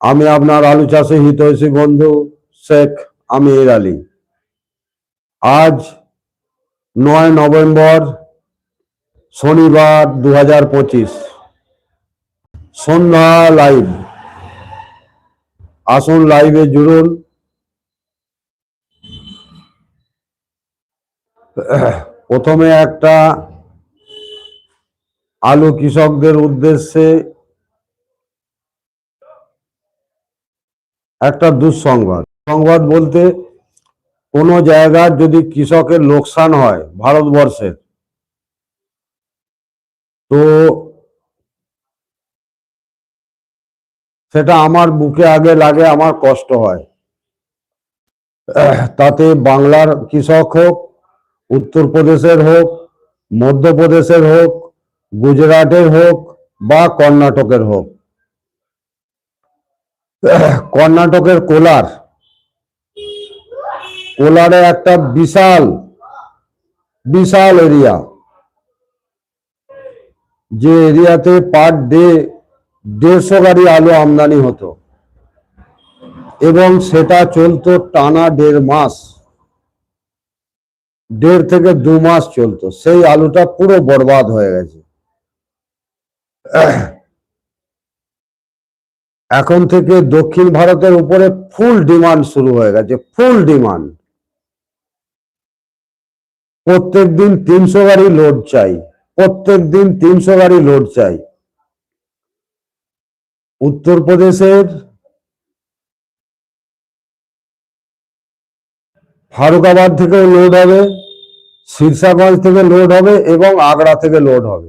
আমি আপনার আলু চাষে হিতৈষী বন্ধু শেখ আমির আলী। আজ নয় নভেম্বর শনিবার দু হাজার পঁচিশ। সন্ধ্যা লাইভ। আসুন লাইভে জুড়ুন। প্রথমে একটা আলু কৃষকদের উদ্দেশ্যে একটা দুঃসংবাদ। সংবাদ বলতে কোনো জায়গার যদি কৃষকের লোকসান হয় ভারতবর্ষের, তো সেটা আমার বুকে আগে লাগে, আমার কষ্ট হয়। তাতে বাংলার কৃষক হোক, উত্তরপ্রদেশের হোক, মধ্যপ্রদেশের হোক, গুজরাটের হোক বা কর্ণাটকের হোক কর্ণাটকের কোলার। কোলারে একটা বিশাল বিশাল এরিয়া। যে এরিয়াতে পার ডে দেড়শো গাড়ি আলু আমদানি হতো। এবং সেটা চলতো টানা দেড় মাস। দেড় থেকে দু মাস চলতো। সেই আলুটা পুরো বরবাদ হয়ে গেছে। এখন থেকে দক্ষিণ ভারতের উপরে ফুল ডিমান্ড শুরু হয়ে গেছে ফুল ডিমান্ড প্রত্যেক দিন তিনশো গাড়ি লোড চাই প্রত্যেক দিন তিনশো গাড়ি লোড চাই। উত্তরপ্রদেশের ফারুকাবাদ থেকেও লোড হবে শীর্ষাগঞ্জ থেকে লোড হবে এবং আগ্রা থেকে লোড হবে।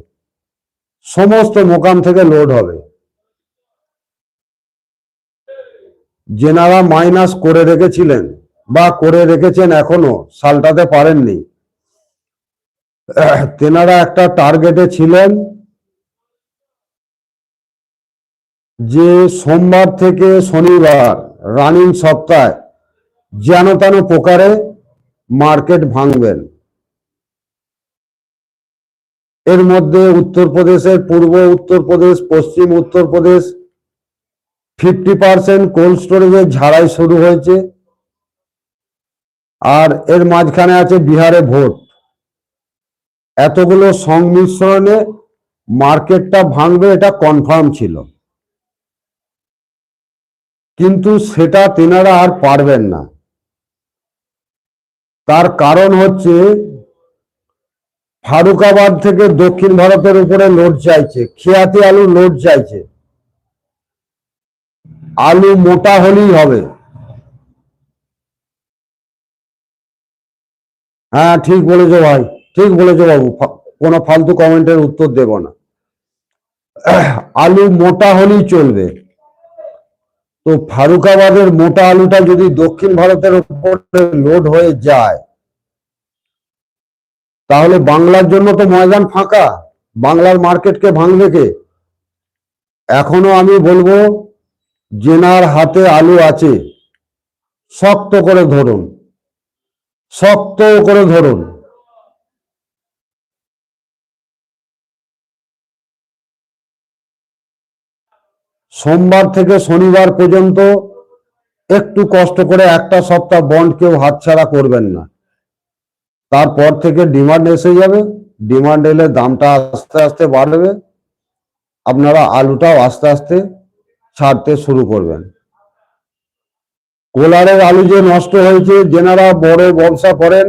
সমস্ত মোকাম থেকে লোড হবে। যেনারা মাইনাস করে রেখেছিলেন বা করে রেখেছেন এখনও, সালটাতে পারেননি। তেনারা একটা টার্গেটে ছিলেন যে সোমবার থেকে শনিবার রানিং সপ্তাহে, যেন তেন প্রকারে মার্কেট ভাঙবেন। এর মধ্যে উত্তরপ্রদেশের পূর্ব উত্তরপ্রদেশ, পশ্চিম উত্তরপ্রদেশ ফিফটি পার্সেন্ট কোল্ড স্টোরেজের ঝাড়াই শুরু হয়েছে। আর এর মাঝখানে আছে বিহারে ভোট। এতগুলো সংমিশ্রণে মার্কেটটা ভাঙবে, এটা কনফার্ম ছিল। কিন্তু সেটা তেনারা আর পারবেন না। তার কারণ হচ্ছে, ফারুকাবাদ থেকে দক্ষিণ ভারতের উপরে লোড চাইছে, খেয়াতি আলু লোড চাইছে। আলু মোটা হলেই হবে। হ্যাঁ ঠিক বলেছ ভাই, ঠিক বলেছ বাবু কোনো ফালতু কমেন্টের উত্তর দেব না। আলু মোটা হলেই চলবে। তো ফারুকাবাদের মোটা আলুটা যদি দক্ষিণ ভারতের উপরে লোড হয়ে যায়, তাহলে বাংলার জন্য তো ময়দান ফাঁকা। বাংলার মার্কেটকে ভাঙবে কে? এখনও আমি বলব জেনার হাতে আলু আছে, শক্ত করে ধরুন, শক্ত করে ধরুন। সোমবার থেকে শনিবার পর্যন্ত একটু কষ্ট করে একটা সপ্তাহ বন্ড কেউ হাতছাড়া করবেন না। তারপর থেকে ডিমান্ড এসে যাবে, ডিমান্ড এলে দামটা আস্তে আস্তে বাড়বে। আপনারা আলুটাও আস্তে আস্তে ছাড়তে শুরু করবেন। কোলারের আলু যে নষ্ট হয়েছে, যেনারা বড় ব্যবসা করেন,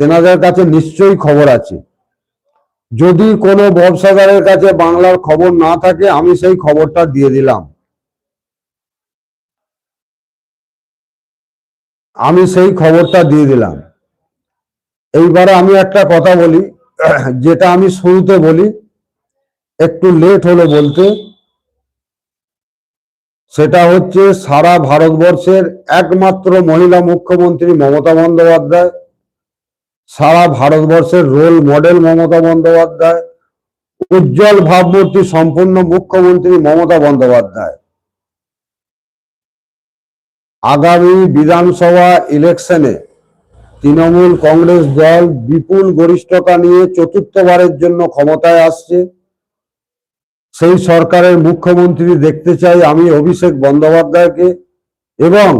তেনাদের কাছে নিশ্চয়ই খবর আছে। যদি কোনো ব্যবসাদারের কাছে বাংলার খবর না থাকে, আমি সেই খবরটা দিয়ে দিলাম। আমি সেই খবরটা দিয়ে দিলাম। এইবারে আমি একটা কথা বলি, যেটা আমি শুরুতে বলি, একটু লেট হলো বলতে। সেটা হচ্ছে সারা ভারতবর্ষের একমাত্র মহিলা মুখ্যমন্ত্রী মমতা বন্দ্যোপাধ্যায়, সারা ভারতবর্ষের রোল মডেল মমতা বন্দ্যোপাধ্যায়, উজ্জ্বল ভাবমূর্তি সম্পূর্ণ মুখ্যমন্ত্রী মমতা বন্দ্যোপাধ্যায়। আগামী বিধানসভা ইলেকশনে তৃণমূল কংগ্রেস দল বিপুল গরিষ্ঠতা নিয়ে চতুর্থবারের জন্য ক্ষমতায় আসছে। সেই সরকারের মুখ্যমন্ত্রী দেখতে চাই আমি অভিষেক বন্দ্যোপাধ্যায়কে এবং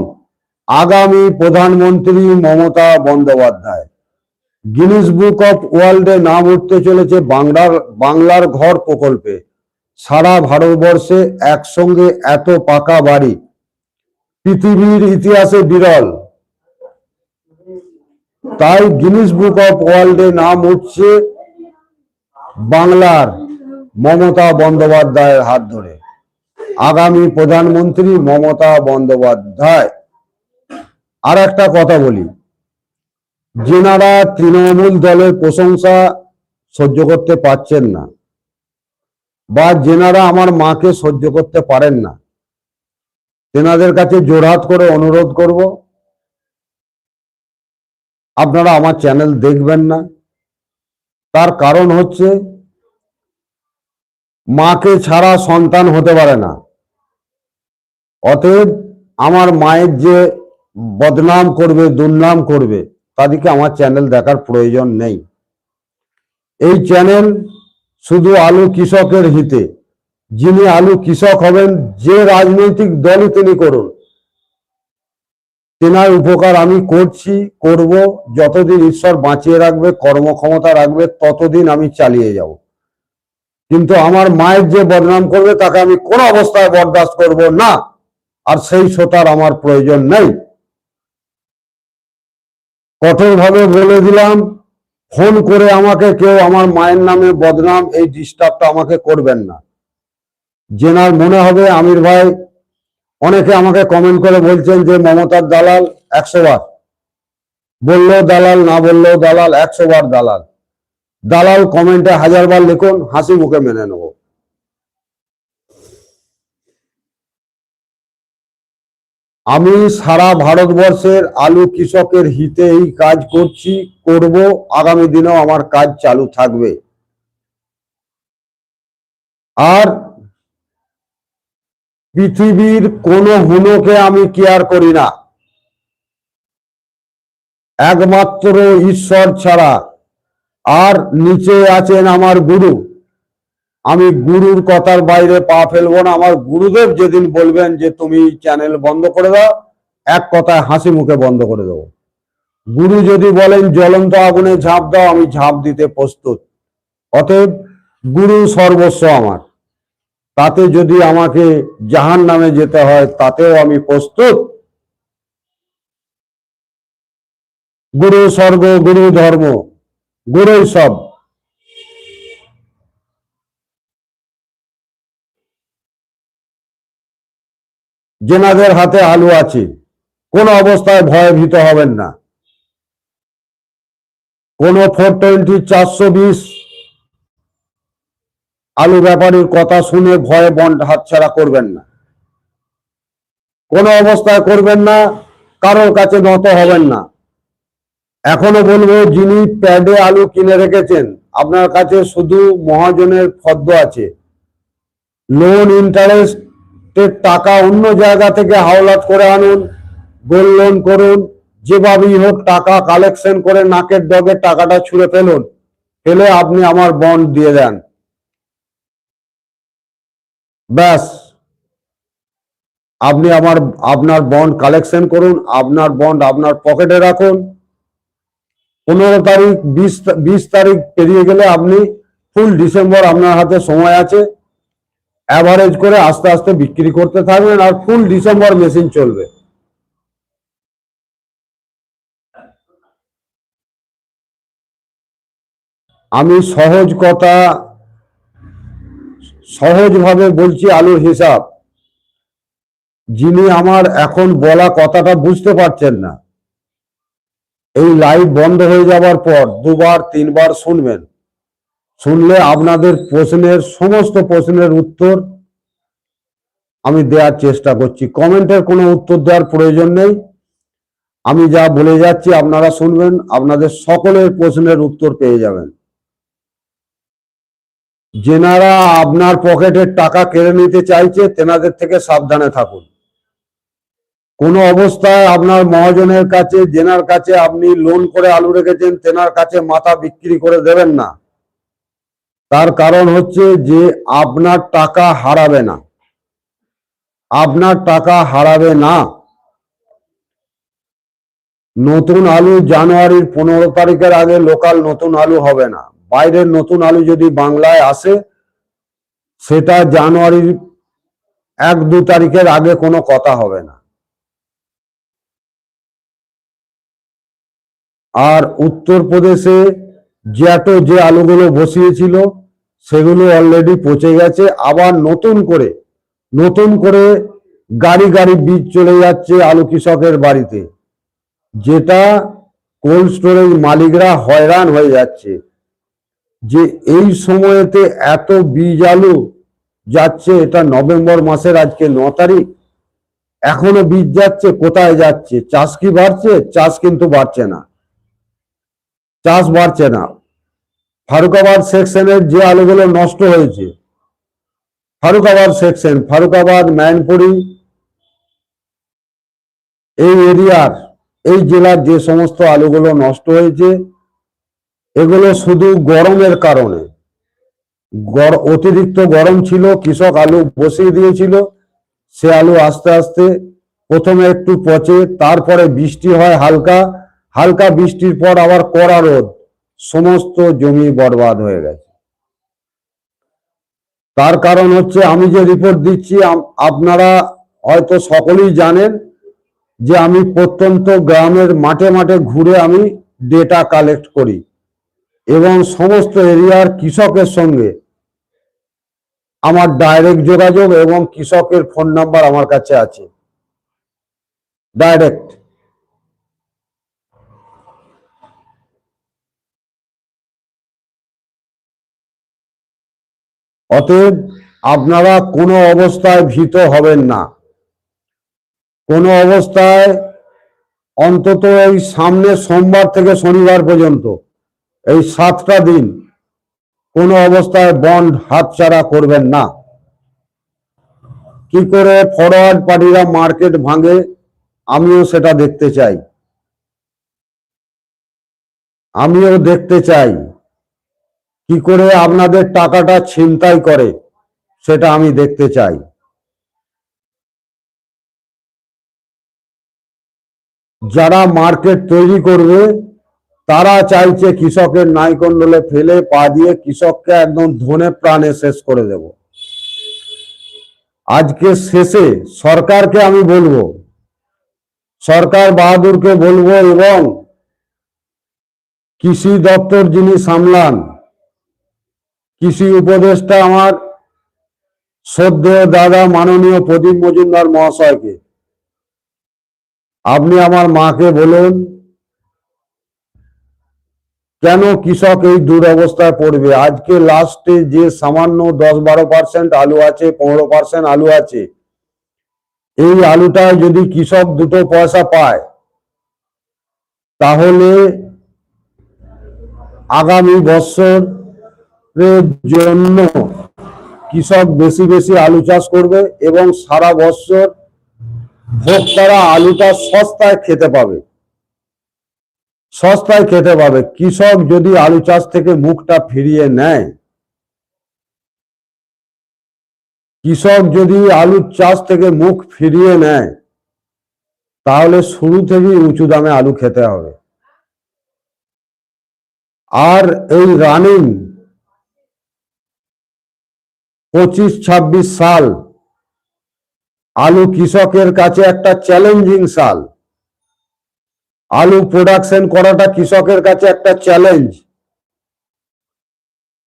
আগামী প্রধানমন্ত্রী Mamata Bandyopadhyay. Guinness book of ওয়ার্ল্ডে নাম উঠতে চলেছে বাংলার বাংলার ঘর প্রকল্পে। সারা ভারতবর্ষে একসঙ্গে এত পাকা বাড়ি। পৃথিবীর ইতিহাসে বিরল। তাই গিনিস বুক অফ ওয়ার্ল্ডে নাম উঠছে বাংলার। মমতা বন্দ্যোপাধ্যায়ের হাত ধরে। আগামী প্রধানমন্ত্রী মমতা বন্দ্যোপাধ্যায়। আর একটা কথা বলি। যেনারা তৃণমূল দলের প্রশংসা সহ্য করতে পারছেন না, বা যেনারা আমার মাকে সহ্য করতে পারেন না, তেনাদের কাছে জোরহাত করে অনুরোধ করব, আপনারা আমার চ্যানেল দেখবেন না। তার কারণ হচ্ছে মাকে ছাড়া সন্তান হতে পারে না। অতএব আমার মায়ের যে বদনাম করবে, দুর্নাম করবে, তাদেরকে আমার চ্যানেল দেখার প্রয়োজন নেই। এই চ্যানেল শুধু আলু কৃষকের হিতে। যিনি আলু কৃষক হবেন, যে রাজনৈতিক দলই তিনি করুন, তেনার উপকার আমি করছি, করব, যতদিন ঈশ্বর বাঁচিয়ে রাখবে, কর্মক্ষমতা রাখবে, ততদিন আমি চালিয়ে যাব। কিন্তু আমার মায়ের যে বদনাম করবে, তাকে আমি কোন অবস্থায় বরদাস্ত করব না। আর সেই শ্রোতার আমার প্রয়োজন নেই। কঠোরভাবে বলে দিলাম, ফোন করে আমাকে কেউ আমার মায়ের নামে বদনাম, এই ডিস্টার্বটা আমাকে করবেন না। জেনার মনে হবে, আমির ভাই, অনেকে আমাকে কমেন্ট করে বলছেন যে, মমতার দালাল একশো বার। বললেও দালাল, না বললেও দালাল, একশো বার দালাল। দালাল কমেন্টে হাজার বার লিখুন, হাসি মুখে মেনে নেব। আমি সারা ভারতবর্ষের আলু কৃষকের হিতে এই কাজ করছি, করব, আগামী দিনেও আমার কাজ চালু থাকবে। আর পৃথিবীর কোনো হুনোকে আমি কেয়ার করি না। একমাত্র ঈশ্বর ছাড়া আর নিচে আছেন আমার গুরু। আমি গুরুর কথার বাইরে পা ফেলব না। আমার গুরুদেব যেদিন বলবেন যে, তুমি চ্যানেল বন্ধ করে দাও, এক কথায় হাসি মুখে বন্ধ করে দেবো। গুরু যদি বলেন, জ্বলন্ত আগুনে ঝাঁপ দাও, আমি ঝাঁপ দিতে প্রস্তুত। অতএব গুরু সর্বস্ব আমার। তাতে যদি আমাকে জাহান নামে যেতে হয়, তাতেও আমি প্রস্তুত। গুরু স্বর্গ, গুরু ধর্ম। গুরুই সব। যেনাদের হাতে আলু আছে, কোন অবস্থায় ভয়ে ভীত হবেন না। কোন ফোর টোয়েন্টি, চারশো বিশ আলু ব্যাপারীর কথা শুনে ভয়ে বন্ড হাতছাড়া করবেন না। কোনো অবস্থায় করবেন না, কারোর কাছে নত হবেন না। এখনও বলব, যিনি প্যাডে আলু কিনে রেখেছেন, আপনার কাছে শুধু মহাজনের ফদ্দ আছে। লোন ইন্টারেস্টের টাকা অন্য জায়গা থেকে হাওলাত করে আনুন, গোল্ড লোন করুন, যেভাবেই হোক টাকা কালেকশন করে নাকের ডগে টাকাটা ছুঁড়ে ফেলুন, ফেলে আপনি আমার বন্ড দিয়ে দেন। ব্যাস। আপনি আমার, আপনার বন্ড কালেকশন করুন, আপনার বন্ড আপনার পকেটে রাখুন। পনেরো তারিখ, বিশ বিশ তারিখ পেরিয়ে গেলে আপনি ফুল ডিসেম্বর আপনার হাতে সময় আছে। অ্যাভারেজ করে আস্তে আস্তে বিক্রি করতে থাকবেন আর ফুল ডিসেম্বর মেশিন চলবে। আমি সহজ কথা, সহজভাবে বলছি আলুর হিসাব। যিনি আমার এখন বলা কথাটা বুঝতে পারছেন না। এই লাইভ বন্ধ হয়ে যাবার পর দুবার, তিনবার শুনবেন। শুনলে আপনাদের প্রশ্নের, সমস্ত প্রশ্নের উত্তর আমি দেওয়ার চেষ্টা করছি। কমেন্টের কোনো উত্তর দেওয়ার প্রয়োজন নেই। আমি যা বলে যাচ্ছি আপনারা শুনবেন, আপনাদের সকলের প্রশ্নের উত্তর পেয়ে যাবেন। যেনারা আপনার পকেটের টাকা কেড়ে নিতে চাইছে, তেনাদের থেকে সাবধানে থাকুন। কোনো অবস্থায় আপনার মহাজনের কাছে, জেনার কাছে আপনি লোন করে আলু রেখেছেন, তেনার কাছে মাথা বিক্রি করে দেবেন না। তার কারণ হচ্ছে যে আপনার টাকা হারাবে না। আপনার টাকা হারাবে না। নতুন আলু জানুয়ারির পনেরো তারিখের আগে লোকাল নতুন আলু হবে না। বাইরের নতুন আলু যদি বাংলায় আসে, সেটা জানুয়ারির এক দু তারিখের আগে কোনো কথা হবে না। আর উত্তরপ্রদেশে জ্যাটো যে আলুগুলো বসিয়েছিল, সেগুলো অলরেডি পচে গেছে। আবার নতুন করে নতুন করে গাড়ি গাড়ি বীজ চলে যাচ্ছে আলু কৃষকের বাড়িতে। যেটা কোল্ড স্টোরেজ মালিকরা হয়রান হয়ে যাচ্ছে। যে এই সময়েতে এত বীজ আলু যাচ্ছে, এটা নভেম্বর মাসের আজকে ন তারিখ। এখনও বীজ যাচ্ছে, কোথায় যাচ্ছে? চাষ কি বাড়ছে? চাষ কিন্তু বাড়ছে না। চাষ বাড়ছে না ফারুকাবাদ সেকশনের যে আলুগুলো নষ্ট হয়েছে, ফারুকাবাদ সেকশন, ফারুকাবাদ ম্যানপুরি এই এরিয়ার, এই জেলার যে সমস্ত আলুগুলো নষ্ট হয়েছে, এগুলো শুধু গরমের কারণে। অতিরিক্ত গরম ছিল, কৃষক আলু বসিয়ে দিয়েছিল, সে আলু আস্তে আস্তে প্রথমে একটু পচে, তারপরে বৃষ্টি হয় হালকা হালকা বৃষ্টির পর আবার কড়া রোদ। সমস্ত জমি বরবাদ হয়ে গেছে। তার কারণ হচ্ছে আমি যে রিপোর্ট দিচ্ছি আপনারা হয়তো সকলেই জানেন যে আমি প্রত্যন্ত গ্রামের মাঠে মাঠে ঘুরে আমি ডেটা কালেক্ট করি এবং সমস্ত এরিয়ার কৃষকের সঙ্গে আমার ডাইরেক্ট যোগাযোগ এবং কৃষকের ফোন নাম্বার আমার কাছে আছে। ডাইরেক্ট অতএব আপনারা কোনো অবস্থায় ভীত হবেন না। কোনো অবস্থায় অন্তত এই সামনে সোমবার থেকে শনিবার পর্যন্ত, এই সাতটা দিন কোনো অবস্থায় বন্ড হাতছাড়া করবেন না। কি করে ফরওয়ার্ড পার্টিরা মার্কেট ভাঙে, আমিও সেটা দেখতে চাই। আমিও দেখতে চাই। কি করে আপনাদের টাকাটা ছিনতাই করে, সেটা আমি দেখতে চাই। যারা মার্কেট তৈরি করবে, তারা চাইছে কৃষকের নাইকন্ডলে ফেলে পা দিয়ে কৃষককে একদম ধনে প্রাণে শেষ করে দেব। আজকে শেষে সরকারকে আমি বলব, সরকার বাহাদুরকে বলব এবং কৃষি দপ্তর যিনি সামলান কৃষি উপদেষ্টা আমার শ্রদ্ধেয় দাদা মাননীয় প্রদীপ মজুমদার মহাশয়কে। আপনি আমার মাকে বলুন, কেন কৃষক এই দুরবস্থায় পড়বে? আজকে লাস্টে যে সামান্য দশ বারো পার্সেন্ট আলু আছে, পনেরো পার্সেন্ট আলু আছে, এই আলুটায় যদি কৃষক দুটো পয়সা পায়, তাহলে আগামী বছরের জন্য কৃষক বেশি বেশি আলু চাষ করবে এবং সারা বছর ভোক্তারা আলুটা সস্তায় খেতে পাবে। সস্তায় খেতে পাবে। কৃষক যদি আলু চাষ থেকে মুখটা ফিরিয়ে নেয়, কৃষক যদি আলু চাষ থেকে মুখ ফিরিয়ে নেয়, তাহলে শুরু থেকেই উঁচু দামে আলু খেতে হবে। আর এই রানিং পঁচিশ, ছাব্বিশ সাল। আলু কৃষকের কাছে একটা চ্যালেঞ্জিং সাল। আলু প্রোডাকশন করাটা কৃষকের কাছে একটা চ্যালেঞ্জ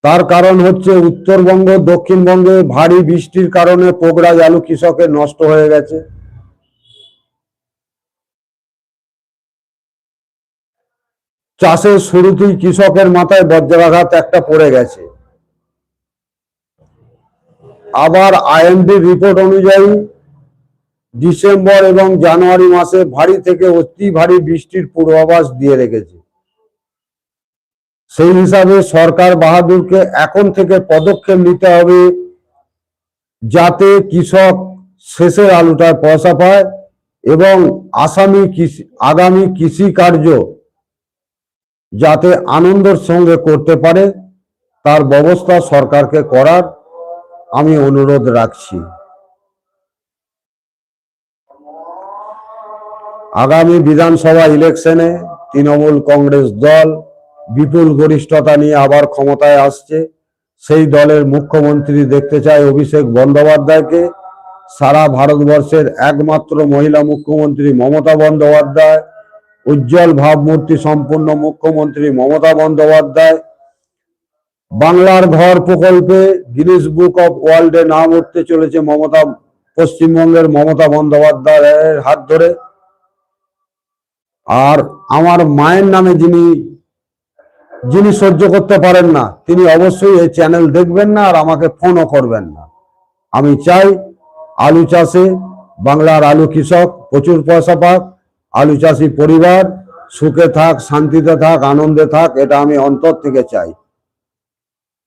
তার কারণ হচ্ছে উত্তরবঙ্গ, দক্ষিণবঙ্গে ভারী বৃষ্টির কারণে পোগরাজ আলু কৃষকের নষ্ট হয়ে গেছে। চাষের শুরুতেই কৃষকের মাথায় বজ্রাঘাত একটা পড়ে গেছে। আবার আইএমডি রিপোর্ট অনুযায়ী ডিসেম্বর এবং জানুয়ারি মাসে ভারী থেকে অতি ভারী বৃষ্টির পূর্বাভাস দিয়ে রেখেছে। সেই হিসাবে সরকার বাহাদুরকে এখন থেকে পদক্ষেপ নিতে হবে যাতে কৃষক শেষের আলুটায় পয়সা পায় এবং আসামি কৃষি আগামী কৃষি কার্য যাতে আনন্দের সঙ্গে করতে পারে, তার ব্যবস্থা সরকারকে করার আমি অনুরোধ রাখছি। আগামী বিধানসভা ইলেকশনে তৃণমূল কংগ্রেস দল বিপুল গরিষ্ঠতা নিয়ে আবার ক্ষমতায় আসছে। সেই দলের মুখ্যমন্ত্রী দেখতে চায় অভিষেক বন্দ্যোপাধ্যায়কে। সারা ভারতবর্ষের একমাত্র মহিলা মুখ্যমন্ত্রী মমতা বন্দ্যোপাধ্যায়, উজ্জ্বল ভাবমূর্তি সম্পূর্ণ মুখ্যমন্ত্রী মমতা বন্দ্যোপাধ্যায় বাংলার ঘর প্রকল্পে গিনিস বুক অফ ওয়ার্ল্ডে নাম উঠতে চলেছে মমতা, পশ্চিমবঙ্গের মমতা বন্দ্যোপাধ্যায়ের হাত ধরে। আর আমার মায়ের নামে যিনি যিনি সহ্য করতে পারেন না, তিনি অবশ্যই এই চ্যানেল দেখবেন না আর আমাকে ফোনও করবেন না। আমি চাই আলু চাষে বাংলার আলু কৃষক প্রচুর পয়সা পাক, আলু চাষি পরিবার সুখে থাক, শান্তিতে থাক, আনন্দে থাক, এটা আমি অন্তর থেকে চাই।